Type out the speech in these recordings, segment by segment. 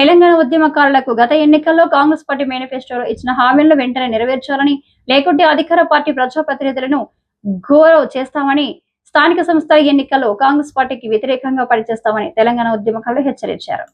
తెలంగాణ ఉద్యమకారులకు గత ఎన్నికల్లో కాంగ్రెస్ పార్టీ మేనిఫెస్టోలో ఇచ్చిన హామీలను వెంటనే నెరవేర్చాలని లేకుంటే అధికార పార్టీ ప్రజాప్రతినిధులను గౌరవ్ చేస్తామని స్థానిక సంస్థల ఎన్నికల్లో కాంగ్రెస్ పార్టీకి వ్యతిరేకంగా పనిచేస్తామని తెలంగాణ ఉద్యమకారులు హెచ్చరించారు.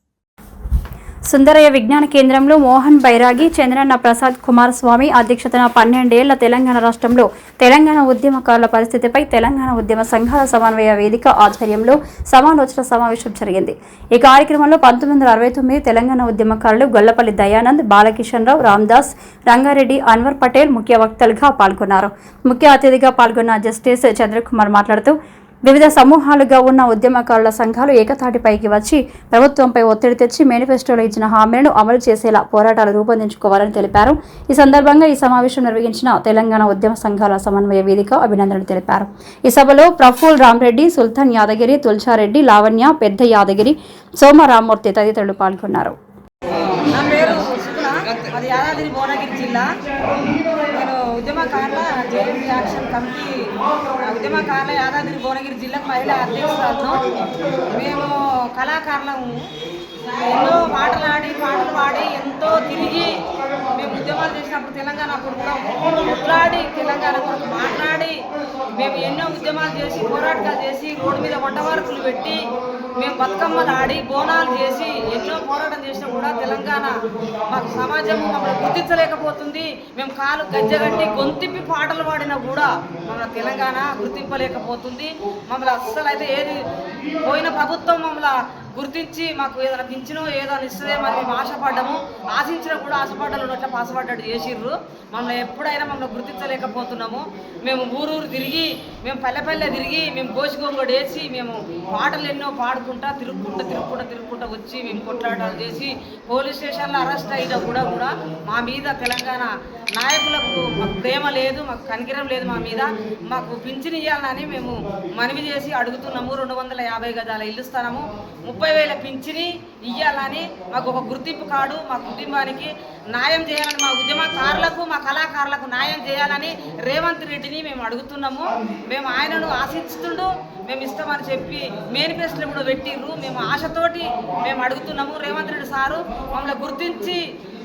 సుందరయ్య విజ్ఞాన కేంద్రంలో మోహన్ బైరాగి చంద్రన్న ప్రసాద్ కుమారస్వామి అధ్యక్షతన పన్నెండేళ్ళ తెలంగాణ రాష్ట్రంలో తెలంగాణ ఉద్యమకారుల పరిస్థితిపై తెలంగాణ ఉద్యమ సంఘాల సమన్వయ వేదిక ఆధ్వర్యంలో సమాలోచన సమావేశం జరిగింది. ఈ కార్యక్రమంలో పంతొమ్మిది వందల అరవై తొమ్మిది తెలంగాణ ఉద్యమకారులు గొల్లపల్లి దయానంద్ బాలకిషన్ రావు రామ్దాస్ రంగారెడ్డి అన్వర్ పటేల్ ముఖ్య వక్తలుగా పాల్గొన్నారు. ముఖ్య అతిథిగా పాల్గొన్న జస్టిస్ చంద్రకుమార్ మాట్లాడుతూ వివిధ సమూహాలుగా ఉన్న ఉద్యమకారుల సంఘాలు ఏకతాటిపైకి వచ్చి ప్రభుత్వంపై ఒత్తిడి తెచ్చి మేనిఫెస్టోలో ఇచ్చిన హామీలను అమలు చేసేలా పోరాటాలు రూపొందించుకోవాలని తెలిపారు. ఈ సందర్భంగా ఈ సమావేశం నిర్వహించిన తెలంగాణ ఉద్యమ సంఘాల సమన్వయ వేదిక అభినందనలు తెలిపారు. ఈ సభలో ప్రఫుల్ రామ్రెడ్డి సుల్తాన్ యాదగిరి తుల్చారెడ్డి లావణ్య పెద్ద యాదగిరి సోమ రామ్మూర్తి తదితరులు పాల్గొన్నారు. నా పేరు అది యాదాద్రి భువనగిరి జిల్లా. ఉద్యమకారుల జేఎంసీ యాక్షన్ కమిటీ ఉద్యమకారుల యాదాద్రి భువనగిరి జిల్లాకు మహిళా అధ్యక్షురాలను మేము కళాకారులము ఎన్నో మాటలాడి ఆడి పాటలు పాడి ఎంతో తిరిగి మేము ఉద్యమాలు చేసినప్పుడు తెలంగాణ అప్పుడు కొట్లాడి తెలంగాణ కొడుకు మాట్లాడి మేము ఎన్నో ఉద్యమాలు చేసి పోరాటాలు చేసి రోడ్డు మీద వంటవార్పులు పెట్టి మేము బతుకమ్మలు ఆడి బోనాలు చేసి ఎన్నో పోరాటం చేసినా కూడా తెలంగాణ మాకు సమాజం మమ్మల్ని గుర్తించలేకపోతుంది. మేము కాలు గజ్జగట్టి గొంతిప్పి పాటలు పాడినా కూడా మన తెలంగాణ గుర్తింపలేకపోతుంది. మమ్మల్ని అస్సలు అయితే ఏది పోయిన ప్రభుత్వం మమ్మల్ని గుర్తించి మాకు ఏదైనా పింఛనో ఏదైనా ఇస్తుందే మరి మేము ఆశపడ్డాము. ఆశించినా కూడా ఆశపడ్డలు ఉన్నట్లు ఆశపడ్డట్టు చేసిర్రు. మమ్మల్ని ఎప్పుడైనా మమ్మల్ని గుర్తించలేకపోతున్నాము. మేము ఊరూరు తిరిగి మేము పల్లె పల్లె తిరిగి మేము గోసిగొంగడు వేసి మేము పాటలు ఎన్నో పాడుకుంటా తిరుగుకుంటా తిరుగుకుంటా తిరుగుకుంటా వచ్చి మేము కొట్లాటాలు చేసి పోలీస్ స్టేషన్లో అరెస్ట్ అయినా కూడా కూడా మా మీద తెలంగాణ నాయకులకు మాకు ప్రేమ లేదు మాకు కనికిరం లేదు మా మీద. మాకు పింఛన్ ఇవ్వాలని మేము మనవి చేసి అడుగుతున్నాము. రెండు వందల యాభై గజాల ఇల్లు స్థలము ముప్పై వేల పింఛని ఇవ్వాలని మాకు ఒక గుర్తింపు కార్డు మా కుటుంబానికి న్యాయం చేయాలని మా ఉద్యమకారులకు మా కళాకారులకు న్యాయం చేయాలని రేవంత్ రెడ్డిని మేము అడుగుతున్నాము. మేము ఆయనను ఆశిస్తుండు మేము ఇస్తామని చెప్పి మేనిఫెస్టోలో కూడా పెట్టిర్రు. మేము ఆశతోటి మేము అడుగుతున్నాము. రేవంత్ రెడ్డి సారు మమ్మల్ని గుర్తించి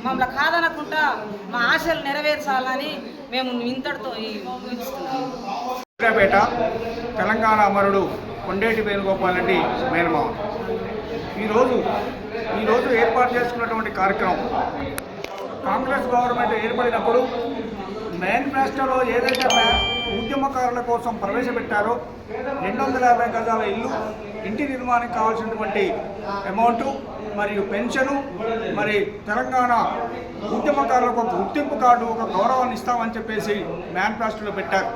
మమ్మల్ని కాదనకుండా మా ఆశలు నెరవేర్చాలని మేము ఇంతటితో ఈ తెలంగాణ అమరుడు కొండేటి వేణుగోపాల్ రెడ్డి మేనమావ ఈరోజు ఈరోజు ఏర్పాటు చేసుకున్నటువంటి కార్యక్రమం. కాంగ్రెస్ గవర్నమెంట్ ఏర్పడినప్పుడు మేనిఫెస్టోలో ఏదైతే ఉద్యమకారుల కోసం ప్రవేశపెట్టారో రెండు వందల యాభై గజాల ఇల్లు ఇంటి నిర్మాణానికి కావాల్సినటువంటి అమౌంటు మరియు పెన్షను మరి తెలంగాణ ఉద్యమకారులకు ఒక గుర్తింపు కార్డు ఒక గౌరవాన్ని ఇస్తామని చెప్పేసి మేనిఫెస్టోలో పెట్టారు.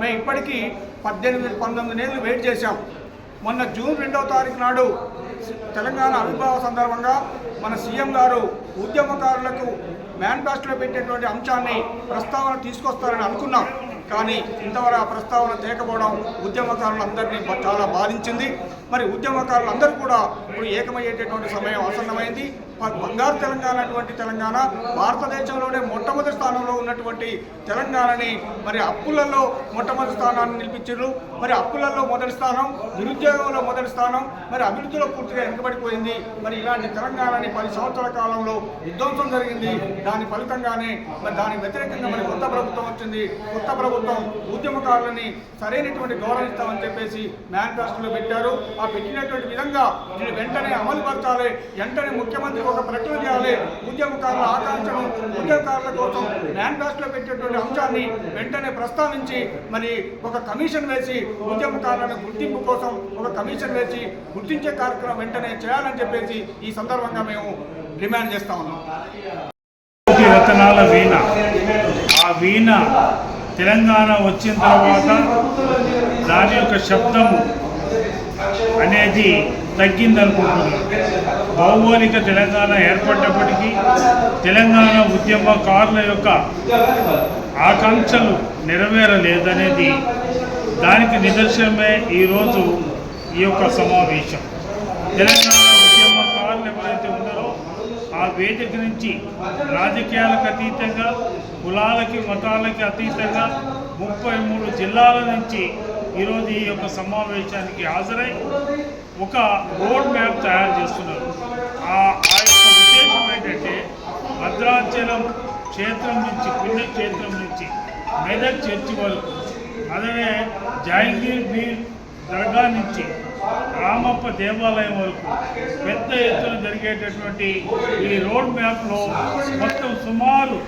మేము ఇప్పటికీ పద్దెనిమిది పంతొమ్మిది నెలలు వెయిట్ చేశాం. మొన్న జూన్ రెండవ తారీఖు నాడు తెలంగాణ ఆవిర్భావ సందర్భంగా మన సీఎం గారు ఉద్యమకారులకు మేనిఫెస్టోలో పెట్టేటువంటి అంశాన్ని ప్రస్తావన తీసుకొస్తారని అనుకున్నాం. కానీ ఇంతవరకు ఆ ప్రస్తావన తేకపోవడం ఉద్యమకారులందరినీ చాలా బాధించింది. మరి ఉద్యమకారులందరూ కూడా ఇప్పుడు ఏకమయ్యేటటువంటి సమయం ఆసన్నమైంది బంగారు తెలంగాణ అటువంటి తెలంగాణ భారతదేశంలోనే మొట్టమొదటి స్థానంలో ఉన్నటువంటి తెలంగాణని మరి అప్పులలో మొట్టమొదటి స్థానాన్ని నిలిపించారు. మరి అప్పులలో మొదటి స్థానం నిరుద్యోగంలో మొదటి స్థానం మరి అభివృద్ధిలో పూర్తిగా వెనుకబడిపోయింది. మరి ఇలాంటి తెలంగాణని పది సంవత్సరాల కాలంలో విధ్వంసం జరిగింది. దాని ఫలితంగానే మరి దాని వ్యతిరేకంగా మరి కొత్త ప్రభుత్వం వచ్చింది. కొత్త ప్రభుత్వం ఉద్యమకారులని సరైనటువంటి గౌరవిస్తామని చెప్పేసి మేనిఫెస్టోలో పెట్టారు. ఆ పెట్టినటువంటి విధంగా దీన్ని వెంటనే అమలు పరచాలి వెంటనే ముఖ్యమంత్రి ఒక ప్రకటన చేయాలి. ఉద్యమకారుల ఆకాంక్షను ఉద్యమకారుల కోసం మేనిఫెస్టోలో పెట్టేటువంటి అంశాన్ని వెంటనే ప్రస్తావించి మరి ఒక కమిషన్ వేసి ఉద్యమకారులను గుర్తింపు కోసం ఒక కమిషన్ వేసి గుర్తించే కార్యక్రమం వెంటనే చేయాలని చెప్పేసి ఈ సందర్భంగా మేము డిమాండ్ చేస్తా ఉన్నాం. రతనాల వీణ. ఆ వీణ తెలంగాణ వచ్చిన తర్వాత దాని యొక్క శబ్దము అనేది తగ్గిందనుకుంటున్నాను భౌగోళిక తెలంగాణ ఏర్పడ్డప్పటికీ తెలంగాణ ఉద్యమకారుల యొక్క ఆకాంక్షలు నెరవేరలేదనేది దానికి నిదర్శనమే ఈరోజు ఈ యొక్క సమావేశం. తెలంగాణ ఉద్యమకారులు ఎవరైతే ఉన్నారో ఆ వేదిక నుంచి రాజకీయాలకు అతీతంగా కులాలకి మతాలకి అతీతంగా ముప్పై మూడు జిల్లాల నుంచి ఈరోజు ఈ యొక్క సమావేశానికి హాజరై ఒక రోడ్ మ్యాప్ తయారు చేస్తున్నారు. ఆ యొక్క ఉద్దేశం ఏంటంటే భద్రాచలం క్షేత్రం నుంచి పుణ్యక్షేత్రం నుంచి మెదక్ చర్చి వరకు అలాగే జాంగీర్ బీర్ దర్గా నుంచి రామప్ప దేవాలయం వరకు పెద్ద ఎత్తున జరిగేటటువంటి ఈ రోడ్ మ్యాప్లో మొత్తం సుమారు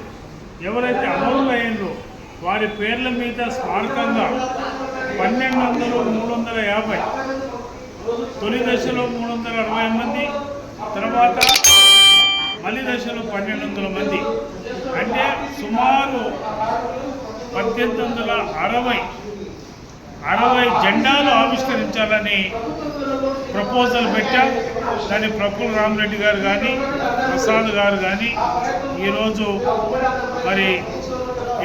ఎవరైతే అమరులయ్యిందో వారి పేర్ల మీద స్మారకంగా పన్నెండు వందలు మూడు వందల యాభై తొలి దశలో మూడు వందల అరవై మంది తర్వాత మలి దశలో పన్నెండు వందల మంది. అంటే సుమారు పద్దెనిమిది వందల అరవై అరవై జెండాలు ఆవిష్కరించాలని ప్రపోజల్ పెట్టాం. దాన్ని ప్రఫుల్ రామరెడ్డి గారు కానీ ప్రసాద్ గారు కానీ ఈరోజు మరి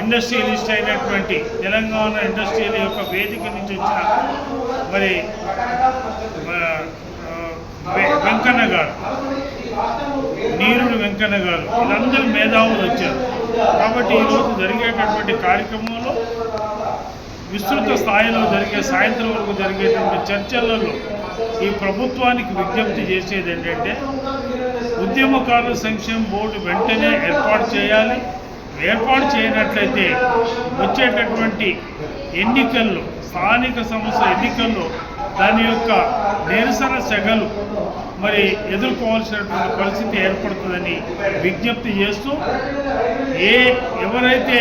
ఇండస్ట్రియలిస్ట్ అయినటువంటి తెలంగాణ ఇండస్ట్రియల్ యొక్క వేదిక నుంచి వచ్చిన మరి వెంకన్న గారు నీరుడు వెంకన్న గారు వీళ్ళందరూ మేధావులు వచ్చారు. కాబట్టి ఈరోజు జరిగేటటువంటి కార్యక్రమంలో విస్తృత స్థాయిలో జరిగే సాయంత్రం వరకు జరిగేటువంటి చర్చలలో ఈ ప్రభుత్వానికి విజ్ఞప్తి చేసేది ఏంటంటే ఉద్యమకారుల సంక్షేమ బోర్డు వెంటనే ఏర్పాటు చేయాలి. ఏర్పాటు చేయనట్లయితే వచ్చేటటువంటి ఎన్నికల్లో స్థానిక సంస్థ ఎన్నికల్లో దాని యొక్క నిరసన సెగలు మరి ఎదుర్కోవాల్సినటువంటి పరిస్థితి ఏర్పడుతుందని విజ్ఞప్తి చేస్తూ ఏ ఎవరైతే